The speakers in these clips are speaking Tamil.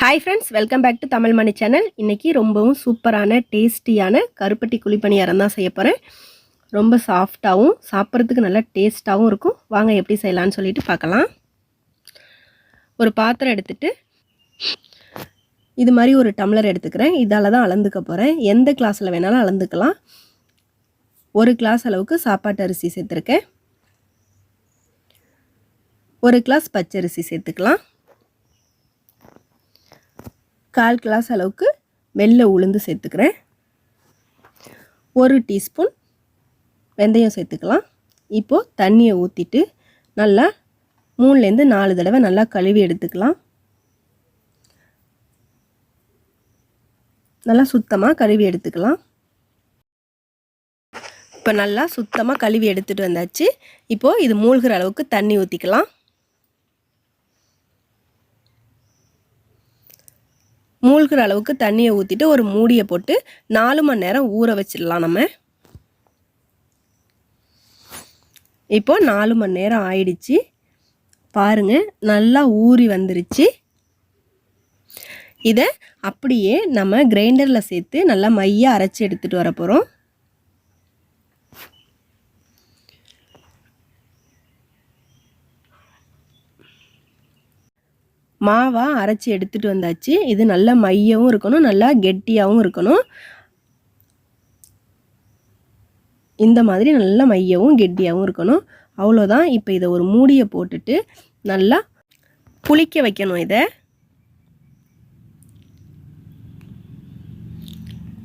Hi friends welcome back to Tamil Mani channel இன்றைக்கி ரொம்பவும் சூப்பரான டேஸ்டியான கருப்பட்டி குழிப்பணியாரம் தான் செய்ய போகிறேன் ரொம்ப சாஃப்டாகவும் சாப்பிட்றதுக்கு நல்லா டேஸ்ட்டாகவும் இருக்கும். வாங்க எப்படி செய்யலான்னு சொல்லிட்டு பார்க்கலாம். ஒரு பாத்திரம் எடுத்துகிட்டு இது மாதிரி ஒரு டம்ளர் எடுத்துக்கிறேன். இதால் தான் அளந்துக்க போகிறேன் எந்த கிளாஸில் வேணாலும் அளந்துக்கலாம். ஒரு கிளாஸ் அளவுக்கு சாப்பாட்டு அரிசி சேர்த்துருக்கேன். ஒரு கிளாஸ் பச்சரிசி சேர்த்துக்கலாம். கால் கிளாஸ் அளவுக்கு வெள்ளை உளுந்து சேர்த்துக்கிறேன். ஒரு டீஸ்பூன் வெந்தயம் சேர்த்துக்கலாம். இப்போது தண்ணியை ஊற்றிட்டு நல்லா மூணுலேருந்து நாலு தடவை நல்லா கழுவி எடுத்துக்கலாம். நல்லா சுத்தமாக கழுவி எடுத்துக்கலாம். இப்போ நல்லா சுத்தமாக கழுவி எடுத்துகிட்டு வந்தாச்சு. இப்போது இது மூழ்கிற அளவுக்கு தண்ணி ஊற்றிக்கலாம் மூழ்கிற அளவுக்கு தண்ணியை ஊற்றிட்டு ஒரு மூடியை போட்டு நாலு மணி நேரம் ஊற வச்சிடலாம் நம்ம. இப்போ நாலு மணி நேரம் ஆயிடுச்சு. பாருங்க நல்லா ஊறி வந்துருச்சு. இதை அப்படியே நம்ம கிரைண்டரில் சேர்த்து நல்லா மையாக அரைச்சி எடுத்துகிட்டு வர போகிறோம் மாவாக அரைச்சி எடுத்துகிட்டு வந்தாச்சு. இது நல்லா மையவும் இருக்கணும் நல்லா கெட்டியாகவும் இருக்கணும். இந்த மாதிரி நல்லா மையவும் கெட்டியாகவும் இருக்கணும். அவ்வளோதான். இப்போ இதை ஒரு மூடியை போட்டுட்டு நல்லா புளிக்க வைக்கணும் இதை.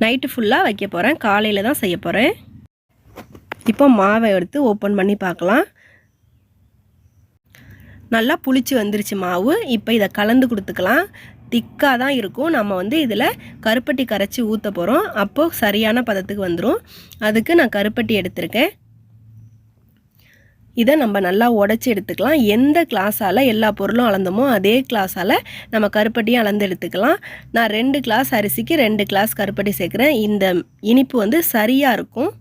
நைட்டு ஃபுல்லாக வைக்க போகிறேன் காலையில் தான் செய்ய போகிறேன் இப்போ மாவை எடுத்து ஓப்பன் பண்ணி பார்க்கலாம். நல்லா புளிச்சு வந்துருச்சு மாவு. இப்போ இதை கலந்து கொடுத்துக்கலாம். திக்காக தான் இருக்கும். நம்ம வந்து இதில் கருப்பட்டி கரைச்சி ஊற்ற போகிறோம் அப்போது சரியான பதத்துக்கு வந்துடும் அதுக்கு நான் கருப்பட்டி எடுத்திருக்கேன். இதை நம்ம நல்லா உடச்சி எடுத்துக்கலாம். எந்த கிளாஸால் எல்லா பொருளும் அளந்தோமோ அதே கிளாஸால் நம்ம கருப்பட்டியும் அளந்து எடுத்துக்கலாம். நான் ரெண்டு கிளாஸ் அரிசிக்கு ரெண்டு கிளாஸ் கருப்பட்டி சேர்க்குறேன். இந்த இனிப்பு வந்து சரியாக இருக்கும்.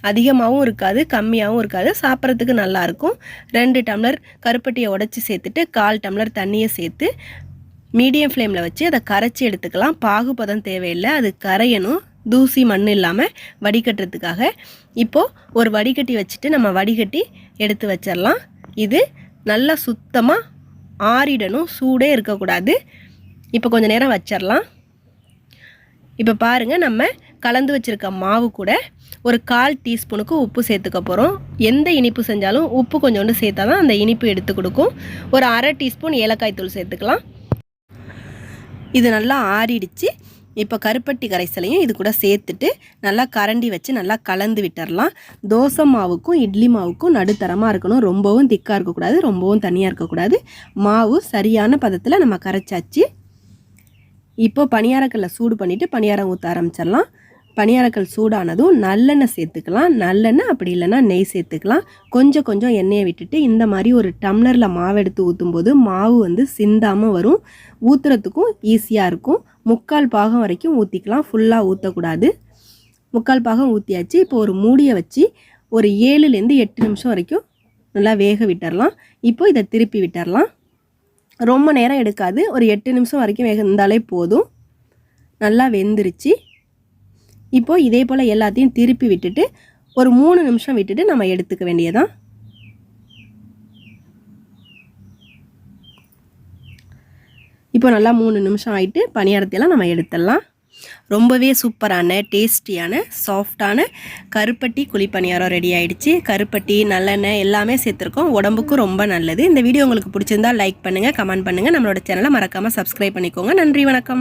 அதிகமாகவும் இருக்காது கம்மியாகவும் இருக்காது. சாப்பிட்றதுக்கு நல்லாயிருக்கும் ரெண்டு டம்ளர் கருப்பட்டியை உடச்சி சேர்த்துட்டு கால் டம்ளர் தண்ணியை சேர்த்து மீடியம் ஃப்ளேமில் வச்சு அதை கரைச்சி எடுத்துக்கலாம். பாகுபதம் தேவையில்லை. அது கரையணும். தூசி மண் இல்லாமல் வடிகட்டுறதுக்காக. இப்போது ஒரு வடிகட்டி வச்சுட்டு நம்ம வடிகட்டி எடுத்து வச்சிடலாம். இது நல்லா சுத்தமாக ஆறிடணும். சூடே இருக்கக்கூடாது. இப்போ கொஞ்சம் நேரம் வச்சிடலாம். இப்போ பாருங்கள் நம்ம கலந்து வச்சுருக்க மாவு கூட ஒரு கால் டீஸ்பூனுக்கு உப்பு சேர்த்துக்க போகிறோம் எந்த இனிப்பு செஞ்சாலும் உப்பு கொஞ்சோண்டு சேர்த்தா தான் அந்த இனிப்பு எடுத்து கொடுக்கும். ஒரு அரை டீஸ்பூன் ஏலக்காய் தூள் சேர்த்துக்கலாம். இது நல்லா ஆறிடுச்சு. இப்போ கருப்பட்டி கரைசலையும் இது கூட சேர்த்துட்டு நல்லா கரண்டி வச்சு நல்லா கலந்து விட்டுறலாம். தோசை மாவுக்கும் இட்லி மாவுக்கும் நடுத்தரமாக இருக்கணும். ரொம்பவும் திக்காக இருக்கக்கூடாது ரொம்பவும் தனியாக இருக்கக்கூடாது. மாவு சரியான பதத்தில் நம்ம கரைச்சாச்சு. இப்போ பணியாரக்கல்லை சூடு பண்ணிவிட்டு பணியாரம் ஊற்ற ஆரம்பிச்சிடலாம். பணியாரக்கல் சூடானதும் நல்லெண்ணெய் சேர்த்துக்கலாம். நல்லெண்ணெய் அப்படி இல்லைன்னா நெய் சேர்த்துக்கலாம். கொஞ்சம் கொஞ்சம் எண்ணெயை விட்டுட்டு இந்த மாதிரி ஒரு டம்ளரில் மாவு எடுத்து ஊற்றும் போது மாவு வந்து சிந்தாமல் வரும். ஊற்றுறதுக்கும் ஈஸியாக இருக்கும். முக்கால் பாகம் வரைக்கும் ஊற்றிக்கலாம் ஃபுல்லாக ஊற்றக்கூடாது முக்கால் பாகம் ஊற்றியாச்சு இப்போ ஒரு மூடியை வச்சு ஒரு ஏழுலேருந்து எட்டு நிமிஷம் வரைக்கும் நல்லா வேக விட்டுறலாம். இப்போ இதை திருப்பி விட்டுறலாம். ரொம்ப நேரம் எடுக்காது. ஒரு எட்டு நிமிஷம் வரைக்கும் வெந்தாலே போதும். நல்லா வெந்துருச்சு. இப்போது இதே போல் எல்லாத்தையும் திருப்பி விட்டுட்டு ஒரு மூணு நிமிஷம் விட்டுட்டு நம்ம எடுத்துக்க வேண்டியதான் இப்போ நல்லா மூணு நிமிஷம் ஆகிட்டு பணியாரத்தையெல்லாம் நம்ம எடுத்துடலாம். ரொம்பவே சூப்பரான டேஸ்டியான சாஃப்டான கருப்பட்டி குழிப்பணியாரம் ரெடி ஆகிடுச்சு கருப்பட்டி நல்லெண்ணெய் எல்லாமே சேர்த்துருக்கோம். உடம்புக்கும் ரொம்ப நல்லது. இந்த வீடியோ உங்களுக்கு பிடிச்சிருந்தா லைக் பண்ணுங்கள் கமெண்ட் பண்ணுங்கள் நம்மளோட சேனலை மறக்காமல் சப்ஸ்கிரைப் பண்ணிக்கோங்க. நன்றி வணக்கம்.